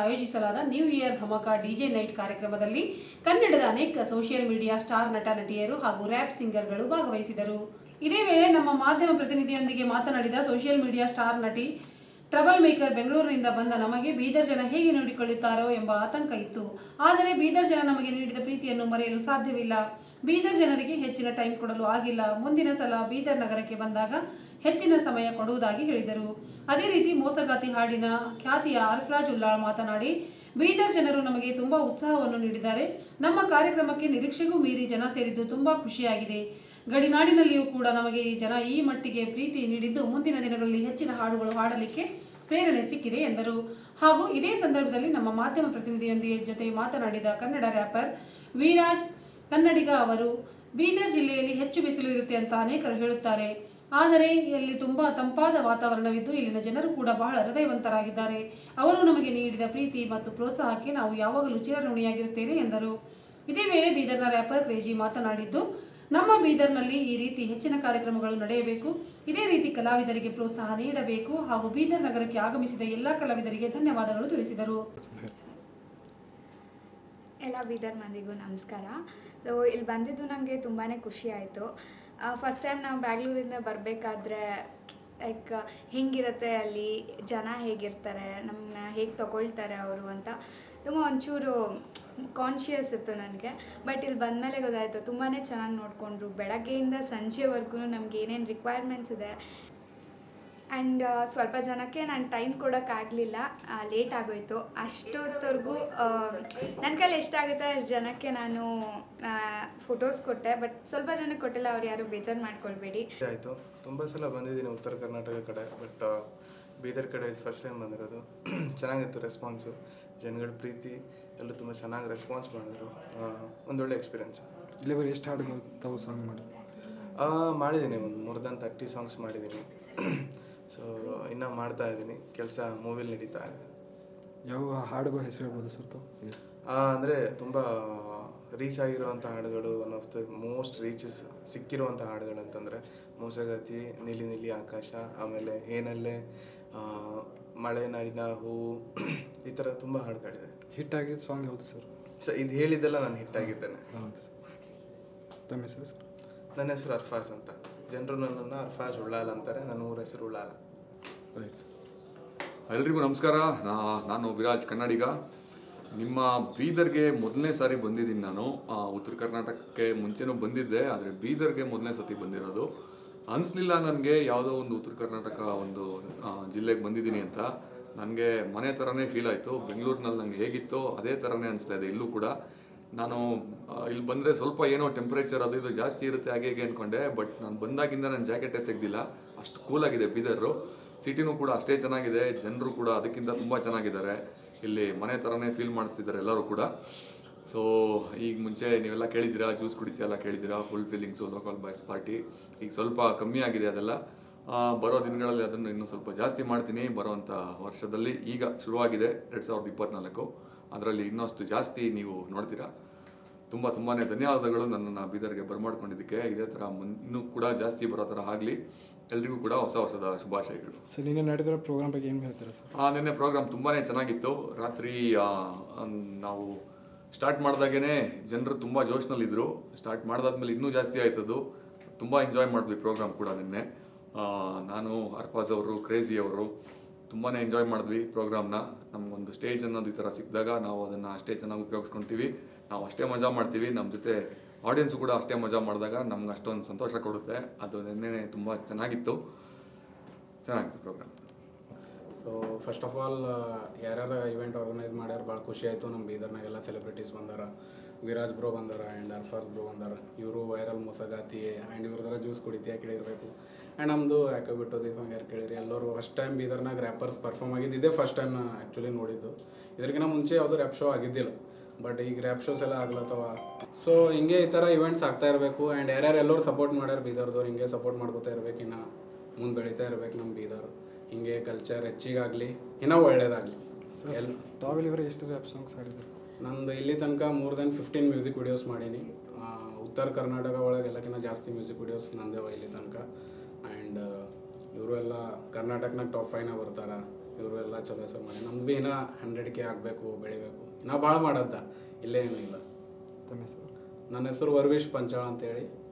ಆಯೋಜಿಸಲಾದ new year ಧಮಾಕ DJ night ಕಾರ್ಯಕ್ರಮದಲ್ಲಿ ಕನ್ನಡದ ಅನೇಕ ಸೋಷಿಯಲ್ ಮೀಡಿಯಾ ಸ್ಟಾರ್ ನಟ ನಟಿಯರು ಹಾಗೂ ರ್ಯಾಪ್ ಸಿಂಗರ್ಗಳು ಭಾಗವಹಿಸಿದರು. ಇದೇ ವೇಳೆ ನಮ್ಮ ಮಾಧ್ಯಮ ಪ್ರತಿನಿಧಿಯೊಂದಿಗೆ ಮಾತನಾಡಿದ ಸೋಷಿಯಲ್ ಮೀಡಿಯಾ ಸ್ಟಾರ್ ನಟಿ ಟ್ರಬಲ್ ಮೇಕರ್ ಬೆಂಗಳೂರಿನಿಂದ ಬಂದ ನಮಗೆ ಬೀದರ್ ಜನ ಹೇಗೆ ನೋಡಿಕೊಳ್ಳುತ್ತಾರೋ ಎಂಬ ಆತಂಕ ಇತ್ತು. ಆದರೆ ಬೀದರ್ ಜನ ನಮಗೆ ನೀಡಿದ ಪ್ರೀತಿಯನ್ನು ಮರೆಯಲು ಸಾಧ್ಯವಿಲ್ಲ. ಬೀದರ್ ಜನರಿಗೆ ಹೆಚ್ಚಿನ ಟೈಮ್ ಕೊಡಲು ಆಗಿಲ್ಲ. ಮುಂದಿನ ಸಲ ಬೀದರ್ ನಗರಕ್ಕೆ ಬಂದಾಗ ಹೆಚ್ಚಿನ ಸಮಯ ಕೊಡುವುದಾಗಿ ಹೇಳಿದರು. ಅದೇ ರೀತಿ ಮೋಸಗಾತಿ ಹಾಡಿನ ಖ್ಯಾತಿಯ ಅರ್ಫರಾಜ್ ಉಲ್ಲಾಳ್ ಮಾತನಾಡಿ, ಬೀದರ್ ಜನರು ನಮಗೆ ತುಂಬಾ ಉತ್ಸಾಹವನ್ನು ನೀಡಿದ್ದಾರೆ. ನಮ್ಮ ಕಾರ್ಯಕ್ರಮಕ್ಕೆ ನಿರೀಕ್ಷೆಗೂ ಮೀರಿ ಜನ ಸೇರಿದ್ದು ತುಂಬಾ ಖುಷಿಯಾಗಿದೆ. ಗಡಿನಾಡಿನಲ್ಲಿಯೂ ಕೂಡ ನಮಗೆ ಈ ಜನ ಈ ಮಟ್ಟಿಗೆ ಪ್ರೀತಿ ನೀಡಿದ್ದು ಮುಂದಿನ ದಿನಗಳಲ್ಲಿ ಹೆಚ್ಚಿನ ಹಾಡುಗಳು ಹಾಡಲಿಕ್ಕೆ ಪ್ರೇರಣೆ ಸಿಕ್ಕಿದೆ ಎಂದರು. ಹಾಗೂ ಇದೇ ಸಂದರ್ಭದಲ್ಲಿ ನಮ್ಮ ಮಾಧ್ಯಮ ಪ್ರತಿನಿಧಿಯೊಂದಿಗೆ ಜೊತೆ ಮಾತನಾಡಿದ ಕನ್ನಡ ರ್ಯಾಪರ್ ವಿರಾಜ್ ಕನ್ನಡಿಗ ಅವರು, ಬೀದರ್ ಜಿಲ್ಲೆಯಲ್ಲಿ ಹೆಚ್ಚು ಬಿಸಿಲು ಇರುತ್ತೆ ಅಂತ ಅನೇಕರು ಹೇಳುತ್ತಾರೆ. ಆದರೆ ಇಲ್ಲಿ ತುಂಬಾ ತಂಪಾದ ವಾತಾವರಣವಿದ್ದು ಇಲ್ಲಿನ ಜನರು ಕೂಡ ಬಹಳ ಹೃದಯವಂತರಾಗಿದ್ದಾರೆ. ಅವರು ನಮಗೆ ನೀಡಿದ ಪ್ರೀತಿ ಮತ್ತು ಪ್ರೋತ್ಸಾಹಕ್ಕೆ ನಾವು ಯಾವಾಗಲೂ ಚಿರಋಣಿಯಾಗಿರುತ್ತೇನೆ ಎಂದರು. ಇದೇ ವೇಳೆ ಬೀದರ್ನ ರ್ಯಾಪರ್ ಕ್ರೇಜಿ ಮಾತನಾಡಿದ್ದು ನಮ್ಮ ಬೀದರ್ನಲ್ಲಿ ಈ ರೀತಿ ಹೆಚ್ಚಿನ ಕಾರ್ಯಕ್ರಮಗಳು ನಡೆಯಬೇಕು. ಇದೇ ರೀತಿ ಕಲಾವಿದರಿಗೆ ಪ್ರೋತ್ಸಾಹ ನೀಡಬೇಕು ಹಾಗೂ ಬೀದರ್ ನಗರಕ್ಕೆ ಆಗಮಿಸಿದ ಎಲ್ಲ ಕಲಾವಿದರಿಗೆ ಧನ್ಯವಾದಗಳು ತಿಳಿಸಿದರು. ಎಲ್ಲ ಬೀದರ್ ಮಂದಿಗೂ ನಮಸ್ಕಾರ. ಇಲ್ಲಿ ಬಂದಿದ್ದು ನನಗೆ ತುಂಬಾ ಖುಷಿ ಆಯಿತು. ಫಸ್ಟ್ ಟೈಮ್ ನಾವು ಬ್ಯಾಂಗ್ಳೂರಿಂದ ಬರಬೇಕಾದ್ರೆ ಲೈಕ್ ಹೆಂಗಿರುತ್ತೆ ಅಲ್ಲಿ, ಜನ ಹೇಗಿರ್ತಾರೆ ನಮ್ಮನ್ನ ಹೇಗೆ ತಗೊಳ್ತಾರೆ ಅವರು ಅಂತ. ತುಂಬ ಒಂಚೂರು ಕಾನ್ಷಿಯಸ್ ಇತ್ತು ನನಗೆ. ಬಟ್ ಇಲ್ಲಿ ಬಂದಮೇಲೆ ಗೊತ್ತಾಯಿತು ತುಂಬಾ ಚೆನ್ನಾಗಿ ನೋಡಿಕೊಂಡ್ರು. ಬೆಳಗ್ಗೆಯಿಂದ ಸಂಜೆವರೆಗೂ ನಮ್ಗೆ ಏನೇನು ರಿಕ್ವೈರ್ಮೆಂಟ್ಸ್ ಇದೆ. ಆ್ಯಂಡ್ ಸ್ವಲ್ಪ ಜನಕ್ಕೆ ನಾನು ಟೈಮ್ ಕೊಡೋಕ್ಕಾಗಲಿಲ್ಲ ಲೇಟ್ ಆಗೋಯ್ತು. ಅಷ್ಟೊತ್ತವರೆಗೂ ನನ್ನ ಕೈಲಿ ಎಷ್ಟಾಗುತ್ತೆ ಅಷ್ಟು ಜನಕ್ಕೆ ನಾನು ಫೋಟೋಸ್ ಕೊಟ್ಟೆ. ಬಟ್ ಸ್ವಲ್ಪ ಜನಕ್ಕೆ ಕೊಟ್ಟಿಲ್ಲ, ಅವ್ರು ಯಾರು ಬೇಜಾರು ಮಾಡ್ಕೊಳ್ಬೇಡಿ. ಆಯಿತು. ತುಂಬ ಸಲ ಬಂದಿದ್ದೀನಿ ಉತ್ತರ ಕರ್ನಾಟಕ ಕಡೆ. ಬಟ್ ಬೀದರ್ ಕಡೆ ಫಸ್ಟ್ ಟೈಮ್ ಬಂದಿರೋದು. ಚೆನ್ನಾಗಿತ್ತು ರೆಸ್ಪಾನ್ಸು ಜನಗಳ ಪ್ರೀತಿ ಎಲ್ಲ ತುಂಬ ಚೆನ್ನಾಗಿ ರೆಸ್ಪಾನ್ಸ್ ಮಾಡಿದ್ರು. ಒಂದೊಳ್ಳೆ ಎಕ್ಸ್ಪೀರಿಯನ್ಸ್ ಇಲ್ಲಿವರೆಗೆ ಎಷ್ಟು ಹಾಡುಗಳು ತಾವು ಸಾಂಗ್ ಮಾಡಿ? ಮಾಡಿದ್ದೀನಿ ಒಂದು ಮೋರ್ ದನ್ ತರ್ಟಿ ಸಾಂಗ್ಸ್ ಮಾಡಿದ್ದೀನಿ ಸೊ ಇನ್ನೂ ಮಾಡ್ತಾ ಇದ್ದೀನಿ ಕೆಲಸ ಮೂವಿಲಿ ನಡೀತಾ ಇದೆ. ಯಾವ ಹಾಡುಗಳ ಹೆಸರು ಹೇಳ್ಬೋದು ಸರ್ ತಾವು? ಅಂದರೆ ತುಂಬ ರೀಚ್ ಆಗಿರುವಂಥ ಹಾಡುಗಳು one of the most reaches ಸಿಕ್ಕಿರುವಂಥ ಹಾಡುಗಳು ಅಂತಂದರೆ ಮೋಸಗತಿ ನೀಲಿ ನೀಲಿ ಆಕಾಶ ಆಮೇಲೆ ಏನಲ್ಲೇ ಆ, ಮಲೆನಾಡಿನ ಹೂವು ಈ ಥರ ತುಂಬ ಹಾಡುಗಳಿದೆ. ಹಿಟ್ ಆಗಿದ್ದ ಸಾಂಗ್ ಯಾವುದು ಸರ್ ಸರ್ ಇದು ಹೇಳಿದ್ದೆಲ್ಲ ನಾನು ಹಿಟ್ ಆಗಿದ್ದೇನೆ. ಸರ್ ತಮ್ಮ ಹೆಸರು ಸರ್ ನನ್ನ ಹೆಸರು ಅರ್ಫಾಸ್ ಅಂತ. ಜನರು ನನ್ನನ್ನು ಅರ್ಫಾಜ್ ಉಳ್ಳಾಲ ಅಂತಾರೆ ನನ್ನ ಊರ ಹೆಸರು ಉಳ್ಳಾಲ. ರೈಟ್ ಎಲ್ರಿಗೂ ನಮಸ್ಕಾರ. ನಾ- ನಾನು ವಿರಾಜ್ ಕನ್ನಡಿಗ. ನಿಮ್ಮ ಬೀದರ್ಗೆ ಮೊದಲನೇ ಸಾರಿ ಬಂದಿದ್ದೀನಿ ನಾನು. ಆ, ಉತ್ತರ ಕರ್ನಾಟಕಕ್ಕೆ ಮುಂಚೆನೂ ಬಂದಿದ್ದೆ ಆದರೆ ಬೀದರ್ಗೆ ಮೊದಲನೇ ಸತಿ ಬಂದಿರೋದು. ಅನಿಸ್ಲಿಲ್ಲ ನನಗೆ ಯಾವುದೋ ಒಂದು ಉತ್ತರ ಕರ್ನಾಟಕ ಒಂದು ಜಿಲ್ಲೆಗೆ ಬಂದಿದ್ದೀನಿ ಅಂತ. ನನಗೆ ಮನೆ ಥರನೇ ಫೀಲ್ ಆಯಿತು. ಬೆಂಗಳೂರಿನಲ್ಲಿ ನನಗೆ ಹೇಗಿತ್ತೋ ಅದೇ ಥರನೇ ಅನಿಸ್ತಾ ಇದೆ ಇಲ್ಲೂ ಕೂಡ. ನಾನು ಇಲ್ಲಿ ಬಂದರೆ ಸ್ವಲ್ಪ ಏನೋ ಟೆಂಪ್ರೇಚರ್ ಅದು ಇದು ಜಾಸ್ತಿ ಇರುತ್ತೆ ಹಾಗೆ ಹೇಗೆ ಅಂದ್ಕೊಂಡೆ ಬಟ್ ನಾನು ಬಂದಾಗಿಂದ ನಾನು ಜಾಕೆಟೇ ತೆಗ್ದಿಲ್ಲ. ಅಷ್ಟು ಕೂಲಾಗಿದೆ ಬೀದರು. ಸಿಟಿನೂ ಕೂಡ ಅಷ್ಟೇ ಚೆನ್ನಾಗಿದೆ. ಜನರು ಕೂಡ ಅದಕ್ಕಿಂತ ತುಂಬ ಚೆನ್ನಾಗಿದ್ದಾರೆ. ಇಲ್ಲಿ ಮನೆ ಥರನೇ ಫೀಲ್ ಮಾಡಿಸ್ತಿದ್ದಾರೆ ಎಲ್ಲರೂ ಕೂಡ. ಸೊ ಈಗ ಮುಂಚೆ ನೀವೆಲ್ಲ ಕೇಳಿದ್ದೀರಾ ಜ್ಯೂಸ್ ಕುಡಿತೀಯಲ್ಲ ಕೇಳಿದ್ದೀರಾ full feelings local boys party ಈಗ ಸ್ವಲ್ಪ ಕಮ್ಮಿ ಆಗಿದೆ ಅದೆಲ್ಲ. ಬರೋ ದಿನಗಳಲ್ಲಿ ಅದನ್ನು ಇನ್ನೂ ಸ್ವಲ್ಪ ಜಾಸ್ತಿ ಮಾಡ್ತೀನಿ. ಬರೋವಂಥ ವರ್ಷದಲ್ಲಿ ಈಗ ಶುರುವಾಗಿದೆ ಎರಡು ಸಾವಿರದ ಇಪ್ಪತ್ತ್ನಾಲ್ಕು ಅದರಲ್ಲಿ ಇನ್ನಷ್ಟು ಜಾಸ್ತಿ ನೀವು ನೋಡ್ತೀರಾ. ತುಂಬ ತುಂಬಾ ಧನ್ಯವಾದಗಳು ನನ್ನನ್ನು ಬೀದರ್ಗೆ ಬರಮಾಡ್ಕೊಂಡಿದ್ದಕ್ಕೆ. ಇದೇ ಥರ ಮುನ್ ಇನ್ನೂ ಕೂಡ ಜಾಸ್ತಿ ಬರೋ ಥರ ಆಗಲಿ. ಎಲ್ರಿಗೂ ಕೂಡ ಹೊಸ ವರ್ಷದ ಶುಭಾಶಯಗಳು. ಸರ್ ನಿನ್ನೆ ನಡೆದಿರೋ ಪ್ರೋಗ್ರಾಮ್ ಬಗ್ಗೆ ಏನು ಹೇಳ್ತೀರಾ ಸರ್? ಆ, ನಿನ್ನೆ ಪ್ರೋಗ್ರಾಮ್ ತುಂಬಾ ಚೆನ್ನಾಗಿತ್ತು. ರಾತ್ರಿ ನಾವು ಸ್ಟಾರ್ಟ್ ಮಾಡಿದಾಗೇ ಜನರು ತುಂಬ ಜೋಶ್ನಲ್ಲಿದ್ದರು ಸ್ಟಾರ್ಟ್ ಮಾಡಿದಾದ್ಮೇಲೆ ಇನ್ನೂ ಜಾಸ್ತಿ ಆಯ್ತದ್ದು ತುಂಬ ಎಂಜಾಯ್ ಮಾಡಿದ್ವಿ ಪ್ರೋಗ್ರಾಮ್ ಕೂಡ ನಿನ್ನೆ. ನಾನು ಅರ್ಫಾಜ್ ಅವರು, ಕ್ರೇಜಿ ಅವರು ತುಂಬಾ ಎಂಜಾಯ್ ಮಾಡಿದ್ವಿ ಪ್ರೋಗ್ರಾಮ್ನ ನಮಗೊಂದು ಸ್ಟೇಜ್ ಅನ್ನೋದು ಈ ಥರ ಸಿಕ್ಕಿದಾಗ ನಾವು ಅದನ್ನು ಅಷ್ಟೇ ಚೆನ್ನಾಗಿ ಉಪಯೋಗಿಸ್ಕೊತೀವಿ. ನಾವು ಅಷ್ಟೇ ಮಜಾ ಮಾಡ್ತೀವಿ. ನಮ್ಮ ಜೊತೆ ಆಡಿಯನ್ಸು ಕೂಡ ಅಷ್ಟೇ ಮಜಾ ಮಾಡಿದಾಗ ನಮ್ಗೆ ಅಷ್ಟೊಂದು ಸಂತೋಷ ಕೊಡುತ್ತೆ. ಅದು ನಿನ್ನೆ ತುಂಬ ಚೆನ್ನಾಗಿತ್ತು. ಚೆನ್ನಾಗಿತ್ತು program so first of all ಯಾರ್ಯಾರ ಇವೆಂಟ್ ಆರ್ಗನೈಸ್ ಮಾಡ್ಯಾರ, ಭಾಳ ಖುಷಿ ಆಯಿತು. ನಮ್ಮ ಬೀದರ್ನಾಗೆಲ್ಲ ಸೆಲೆಬ್ರಿಟೀಸ್ ಬಂದಾರ. ವಿರಾಜ್ ಬ್ರೋ ಬಂದಾರ ಆ್ಯಂಡ್ ಅರ್ಫಾಜ್ ಬ್ರೋ ಬಂದಾರ. ಇವರು ವೈರಲ್ ಮೊಸಗಾತಿ ಆ್ಯಂಡ್ ಇವ್ರದ್ರ ಜ್ಯೂಸ್ ಕುಡಿತಿ ಯಾಕೆ ಇರಬೇಕು ಆ್ಯಂಡ್ ನಮ್ಮದು ಯಾಕೆ ಬಿಟ್ಟೋದಿ ಸಾಂಗ್ ಯಾರು ಕೇಳಿರಿ? ಎಲ್ಲರೂ ಫಸ್ಟ್ ಟೈಮ್ ಬೀದರ್ನಾಗ ರ್ಯಾಪರ್ಸ್ ಪರ್ಫಾರ್ಮ್ ಆಗಿದ್ದು ಇದೇ ಫಸ್ಟ್ ಟೈಮ್ ಆ್ಯಕ್ಚುಲಿ ನೋಡಿದ್ದು. ಇದ್ರಕ್ಕಿಂತ ಮುಂಚೆ ಯಾವುದೂ ರ್ಯಾಪ್ ಶೋ ಆಗಿದ್ದಿಲ್ಲ. ಬಟ್ ಈಗ ರ್ಯಾಪ್ ಶೋಸ್ ಎಲ್ಲ ಆಗ್ಲತ್ತವ. ಸೊ ಹಿಂಗೆ ಈ ಥರ ಇವೆಂಟ್ಸ್ ಆಗ್ತಾ ಇರಬೇಕು. ಆ್ಯಂಡ್ ಯಾರ್ಯಾರು ಎಲ್ಲರೂ ಸಪೋರ್ಟ್ ಮಾಡ್ಯಾರ ಬೀದರ್ದವ್ರು, ಹಿಂಗೆ ಸಪೋರ್ಟ್ ಮಾಡ್ಕೋತಾ ಇರ್ಬೇಕು. ಇನ್ನು ಮುಂದೆ ಬೆಳೀತಾ ಇರ್ಬೇಕು ನಮ್ಮ ಬೀದರ್. ಹಿಂಗೆ ಕಲ್ಚರ್ ಹೆಚ್ಚಿಗಾಗಲಿ ಇನ್ನೂ ಒಳ್ಳೇದಾಗಲಿ. ಎಲ್ ಎಷ್ಟು ರ್ಯಾಪ್ ಸಾಂಗ್ಸ್ ಹಾಡಿದ್ರು? ನಂದು ಇಲ್ಲಿ ತನಕ more than fifteen music videos ಮಾಡೀನಿ. ಉತ್ತರ ಕರ್ನಾಟಕ ಒಳಗೆ ಎಲ್ಲಕ್ಕಿಂತ ಜಾಸ್ತಿ ಮ್ಯೂಸಿಕ್ ವಿಡಿಯೋಸ್ ನಂದೇವ ಇಲ್ಲಿ ತನಕ. ಆ್ಯಂಡ್ ಇವರು ಎಲ್ಲ ಕರ್ನಾಟಕನಾಗ ಟಾಪ್ ಫೈವ್ನ ಬರ್ತಾರೆ. ಇವರು ಎಲ್ಲ ಚಲೋ ಹೆಸರು ಮಾಡಿ. ನಮ್ದು ಭೀ ಇನ್ನೂ ಹಂಡ್ರೆಡ್ ಕೆ ಆಗಬೇಕು ಬೆಳಿಬೇಕು. ನಾ ಭಾಳ ಮಾಡದ್ದ. ಇಲ್ಲೇ ಏನೂ ಇಲ್ಲ. ತಮ್ಮ ಹೆಸರು? ನನ್ನ ಹೆಸರು ವರ್ವೀಶ್ ಪಂಚಾಳ ಅಂತೇಳಿ.